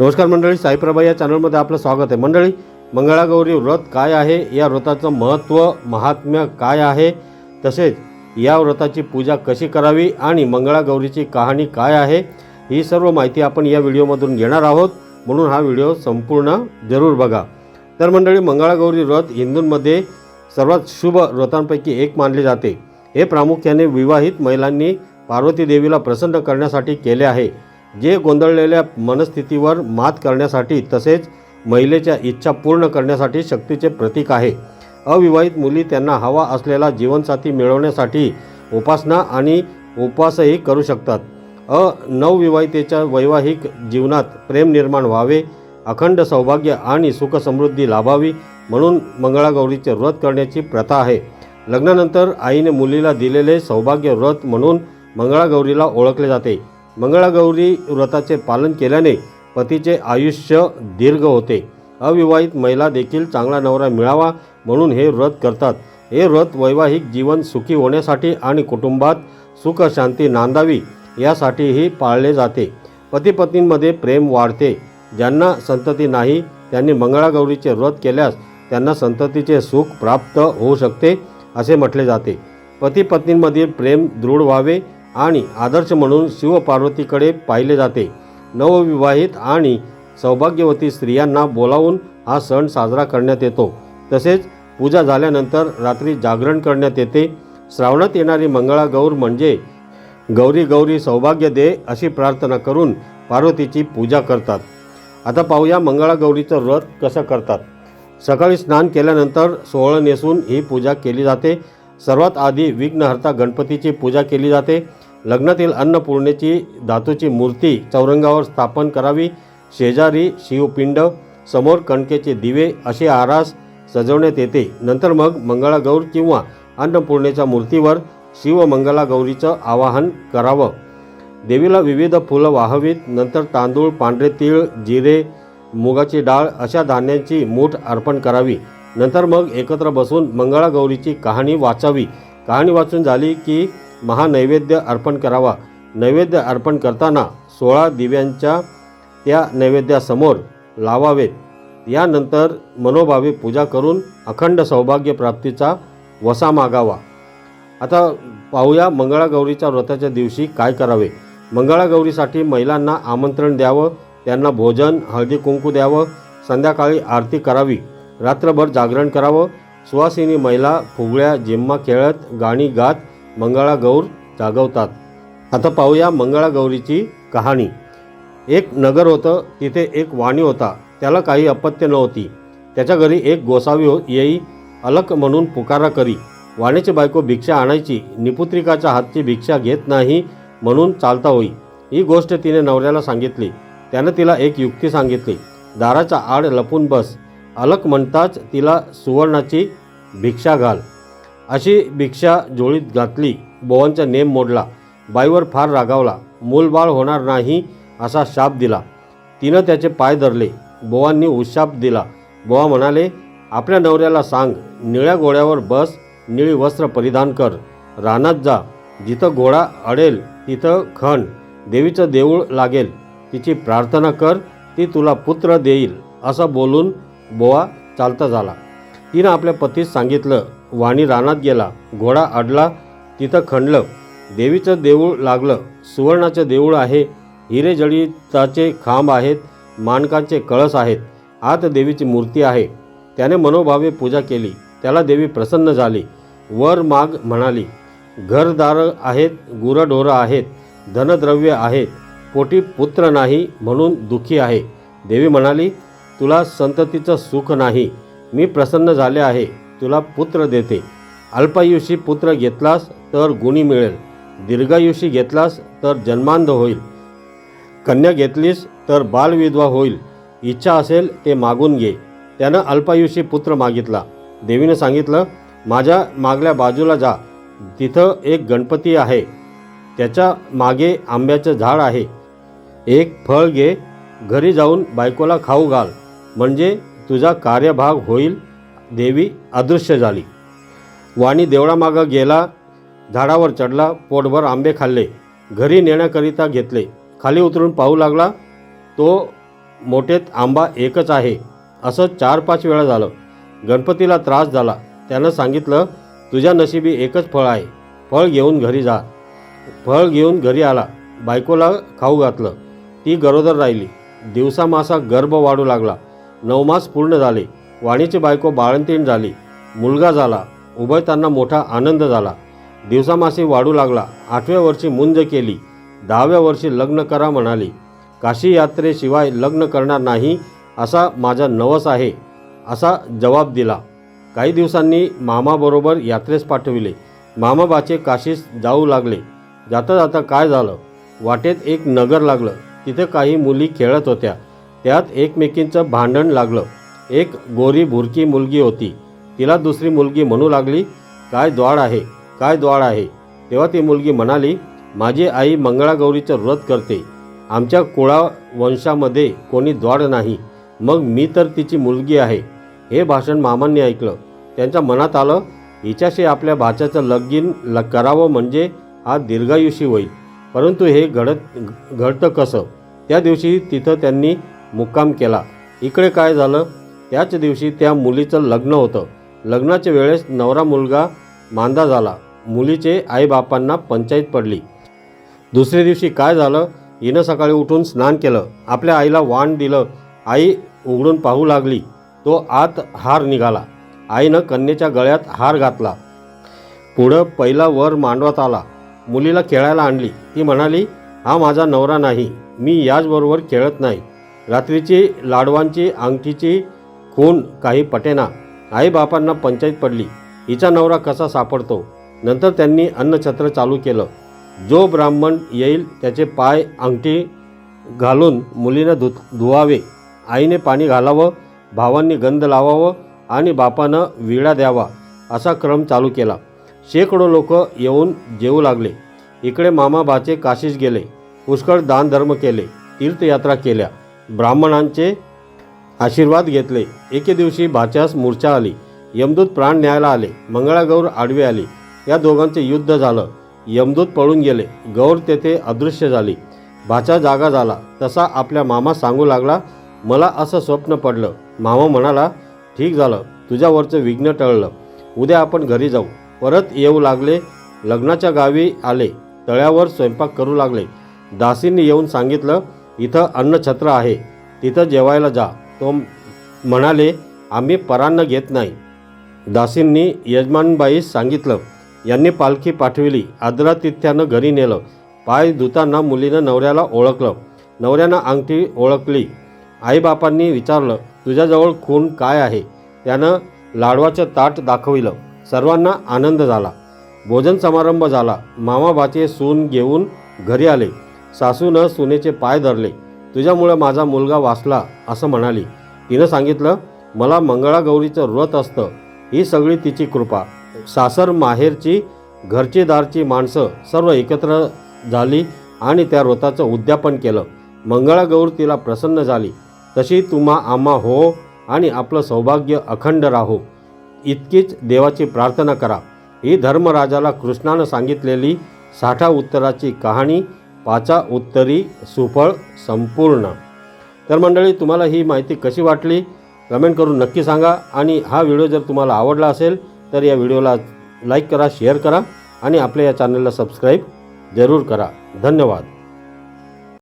नमस्कार मंडळी साईप्रभा या चॅनलमध्ये आपलं स्वागत आहे. मंडळी मंगळागौरी व्रत काय आहे? या व्रताचं महत्त्व महात्म्य काय आहे? तसेच या व्रताची पूजा कशी करावी आणि मंगळागौरीची कहाणी काय आहे? ही सर्व माहिती आपण या व्हिडिओमधून घेणार आहोत. म्हणून हा व्हिडिओ संपूर्ण जरूर बघा. तर मंडळी मंगळागौरी व्रत हिंदूंमध्ये सर्वात शुभ व्रतांपैकी एक मानले जाते. हे प्रामुख्याने विवाहित महिलांनी पार्वती देवीला प्रसन्न करण्यासाठी केले आहे. जे गोंधळलेल्या मनस्थितीवर मात करण्यासाठी तसेच महिलेच्या इच्छा पूर्ण करण्यासाठी शक्तीचे प्रतीक आहे. अविवाहित मुली त्यांना हवा असलेला जीवनसाथी मिळवण्यासाठी उपासना आणि उपवासही करू शकतात. अ नवविवाहितेच्या वैवाहिक जीवनात प्रेम निर्माण व्हावे अखंड सौभाग्य आणि सुखसमृद्धी लाभावी म्हणून मंगळागौरीचे व्रत करण्याची प्रथा आहे. लग्नानंतर आईने मुलीला दिलेले सौभाग्य व्रत म्हणून मंगळागौरीला ओळखले जाते. मंगळागौरी व्रताचे पालन केल्याने पतीचे आयुष्य दीर्घ होते. अविवाहित महिला देखील चांगला नवरा मिळावा म्हणून हे व्रत करतात. हे व्रत वैवाहिक जीवन सुखी होण्यासाठी आणि कुटुंबात सुख शांती नांदावी यासाठीही पाळले जाते. पतीपत्नींमध्ये प्रेम वाढते. ज्यांना संतती नाही त्यांनी मंगळागौरीचे व्रत केल्यास त्यांना संततीचे सुख प्राप्त होऊ शकते असे म्हटले जाते. पतीपत्नींमधील प्रेम दृढ व्हावे आणि आदर्श म्हणून शिवपार्वतीकडे पाहिले जाते. नवविवाहित आणि सौभाग्यवती स्त्रियांना बोलावून हा सण साजरा करण्यात येतो. तसेच पूजा झाल्यानंतर रात्री जागरण करण्यात येते. श्रावणात येणारी मंगळागौर म्हणजे गौरी गौरी सौभाग्य दे अशी प्रार्थना करून पार्वतीची पूजा करतात. आता पाहूया मंगळागौरीचं व्रत कसं करतात. सकाळी स्नान केल्यानंतर सोहळं नेसून ही पूजा केली जाते. सर्वात आधी विघ्नहर्ता गणपतीची पूजा केली जाते. लग्नातील अन्नपूर्णेची धातूची मूर्ती चौरंगावर स्थापन करावी शेजारी शिवपिंड समोर कणकेचे दिवे असे आरास सजवण्यात येते. नंतर मग मंगळागौर किंवा अन्नपूर्णेच्या मूर्तीवर शिवमंगलागौरीचं आवाहन करावं. देवीला विविध फुलं वाहवीत. नंतर तांदूळ पांढरे तीळ जिरे मुगाची डाळ अशा धान्यांची मूठ अर्पण करावी. नंतर मग एकत्र बसून मंगळागौरीची कहाणी वाचावी. कहाणी वाचून झाली की महानैवेद्य अर्पण करावा. नैवेद्य अर्पण करताना सोळा दिव्यांच्या त्या नैवेद्यासमोर लावावेत. यानंतर मनोभावे पूजा करून अखंड सौभाग्य प्राप्तीचा वसा मागावा. आता पाहूया मंगळागौरीच्या व्रताच्या दिवशी काय करावे. मंगळागौरीसाठी महिलांना आमंत्रण द्यावं त्यांना भोजन हळदी कुंकू द्यावं संध्याकाळी आरती करावी रात्रभर जागरण करावं. सुवासिनी महिला फुगड्या जिम्मा खेळत गाणी गात मंगळागौर जागवतात. आता पाहूया मंगळागौरीची कहाणी. एक नगर होतं तिथे एक वाणी होता. त्याला काही अपत्य नव्हती. त्याच्या घरी एक गोसावी हो येई अलक म्हणून पुकारा करी. वाणीची बायको भिक्षा आणायची. निपुत्रिकाच्या हातची भिक्षा घेत नाही म्हणून चालता होई. ही गोष्ट तिने नवऱ्याला सांगितली. त्यानं तिला एक युक्ती सांगितली. दाराच्या आड लपून बस. अलक म्हणताच तिला सुवर्णाची भिक्षा घाल. अशी भिक्षा जोळीत घातली. बोवांचा नेम मोडला. बाईवर फार रागावला. मूलबाळ होणार नाही असा शाप दिला. तिनं त्याचे पाय धरले. बोवांनी उशाप दिला. बोवा म्हणाले आपल्या नवऱ्याला सांग. निळ्या घोड्यावर बस. निळी वस्त्र परिधान कर. रानात जा. जिथं घोडा अडेल तिथं खण. देवीचं देऊळ लागेल. तिची प्रार्थना कर. ती तुला पुत्र देईल असं बोलून बोवा चालता झाला. तिनं आपल्या पतीस सांगितलं. वाणी रानात गेला घोडा अडला तिथं खणलं देवीचं देऊळ लागलं सुवर्णाचं देऊळ आहे हिरे जडिताचे खांब आहेत मानकांचे कळस आहेत आत देवीची मूर्ती आहे. त्याने मनोभावे पूजा केली त्याला देवी प्रसन्न झाली वर माग म्हणाली घरदार आहेत गुरढोरं आहेत धनद्रव्य आहेत पोटी पुत्र नाही म्हणून दुःखी आहे. देवी म्हणाली तुला संततीचं सुख नाही मी प्रसन्न झाले आहे. तुला पुत्र देते. अल्पायुषी पुत्र घेतलास तर गुणी मिळेल. दीर्घायुषी घेतलास तर जन्मांध होईल. कन्या घेतलीस तर बालविधवा होईल. इच्छा असेल ते मागून घे. त्यानं अल्पायुषी पुत्र मागितला. देवीनं सांगितलं माझ्या मागल्या बाजूला जा. तिथं एक गणपती आहे. त्याच्यामागे आंब्याचं झाड आहे. एक फळ घे. घरी जाऊन बायकोला खाऊ घाल. म्हणजे तुझा कार्यभाग होईल देवी अदृश्य झाली. वाणी देवळामागं गेला झाडावर चढला पोटभर आंबे खाल्ले घरी नेण्याकरिता घेतले. खाली उतरून पाहू लागला तो मोठेत आंबा एकच आहे. असं चार पाच वेळा झालं. गणपतीला त्रास झाला. त्यानं सांगितलं तुझ्या नशिबी एकच फळ आहे. फळ घेऊन घरी जा. फळ घेऊन घरी आला. बायकोला खाऊ घातलं. ती गरोदर राहिली. दिवसामासा गर्भ वाढू लागला. नवमास पूर्ण झाले. वाणीची बायको बाळंतीण झाली. मुलगा झाला. उभयतांना मोठा आनंद झाला. दिवसामासी वाढू लागला. आठव्या वर्षी मुंज केली. दहाव्या वर्षी लग्न करा म्हणाली. काशी यात्रेशिवाय लग्न करणार नाही असा माझा नवस आहे असा जबाब दिला. काही दिवसांनी मामाबरोबर यात्रेस पाठविले. मामाबाचे काशीस जाऊ लागले. जाता जाता काय झालं? वाटेत एक नगर लागलं. तिथे काही मुली खेळत होत्या. त्यात एकमेकींचं भांडण लागलं. एक गोरी भुरकी मुलगी होती. तिला दुसरी मुलगी म्हणू लागली काय द्वाड आहे काय द्वाड आहे? तेव्हा ती मुलगी म्हणाली माझी आई मंगळागौरीचं व्रत करते. आमच्या कुळा वंशामध्ये कोणी द्वाड नाही. मग मी तर तिची मुलगी आहे. हे भाषण मामांनी ऐकलं. त्यांच्या मनात आलं हिच्याशी आपल्या भाच्याचं लगीन ल करावं म्हणजे हा दीर्घायुषी होईल. परंतु हे घडत घडतं कसं? त्या दिवशी तिथं त्यांनी मुक्काम केला. इकडे काय झालं? त्याच दिवशी त्या मुलीचं लग्न होतं. लग्नाच्या वेळेस नवरा मुलगा मांदा झाला. मुलीचे आईबापांना पंचायत पडली. दुसऱ्या दिवशी काय झालं? हिनं सकाळी उठून स्नान केलं. आपल्या आईला वाण दिलं. आई उघडून पाहू लागली. तो आत हार निघाला. आईनं कन्येच्या गळ्यात हार घातला. पुढं पहिला वर मांडवात आला. मुलीला खेळायला आणली. ती म्हणाली हा माझा नवरा नाही. मी याचबरोबर खेळत नाही. रात्रीची लाडवांची अंगठीची खून काही पटेना. आईबापांना पंचायत पडली. हिचा नवरा कसा सापडतो? नंतर त्यांनी अन्नछत्र चालू केलं. जो ब्राह्मण येईल त्याचे पाय अंगठी घालून मुलीनं धु धुवावे. आईने पाणी घालावं भावांनी गंध लावावं आणि बापानं विडा द्यावा असा क्रम चालू केला. शेकडो लोक येऊन जेवू लागले. इकडे मामा बाचे काशीस गेले. पुष्कळ दानधर्म केले तीर्थयात्रा केल्या. ब्राह्मणांचे आशीर्वाद घेतले. एके दिवशी भाच्यास मूर्छा आली. यमदूत प्राण न्यायला आले. मंगळागौर आडवी आली. या दोघांचे युद्ध झालं. यमदूत पळून गेले. गौर तेथे अदृश्य झाली. भाचा जागा झाला. तसा आपल्या मामा सांगू लागला मला असं स्वप्न पडलं. मामा म्हणाला ठीक झालं. तुझ्यावरचं विघ्न टळलं. उद्या आपण घरी जाऊ. परत येऊ लागले. लग्नाच्या गावी आले. तळ्यावर स्वयंपाक करू लागले. दासींनी येऊन सांगितलं इथं अन्नछत्र आहे. तिथं जेवायला जा. तो म्हणाले आम्ही परान्न घेत नाही. दासींनी यजमानबाईस सांगितलं यांनी पालखी पाठविली आदरातिथ्यानं घरी नेलं पाय धुताना मुलीनं नवऱ्याला ओळखलं नवऱ्यानं अंगठी ओळखली. आईबापांनी विचारलं तुझ्याजवळ खून काय आहे? त्यानं लाडवाचं ताट दाखविलं. सर्वांना आनंद झाला. भोजन समारंभ झाला. मामाबाचे सून घेऊन घरी आले. सासूनं सुनेचे पाय धरले. तुझ्यामुळं माझा मुलगा वाचला असं म्हणाली. तिनं सांगितलं मला मंगळागौरीचं व्रत असतं. ही सगळी तिची कृपा. सासर माहेरची घरची दारची माणसं सर्व एकत्र झाली आणि त्या व्रताचं उद्यापन केलं. मंगळागौर तिला प्रसन्न झाली. तशी तुम्हा आम्हा हो आणि आपलं सौभाग्य अखंड राहो. इतकीच देवाची प्रार्थना करा. ही धर्मराजाला कृष्णानं सांगितलेली साठा उत्तराची कहाणी पाचा उत्तरी सुफळ संपूर्ण. तर मंडळी तुम्हाला ही माहिती कशी वाटली? कमेंट करून नक्की सांगा आणि हा व्हिडिओ जर तुम्हाला आवडला असेल तर या व्हिडिओला लाईक करा शेअर करा आणि आपल्या या चॅनलला सबस्क्राईब जरूर करा. धन्यवाद.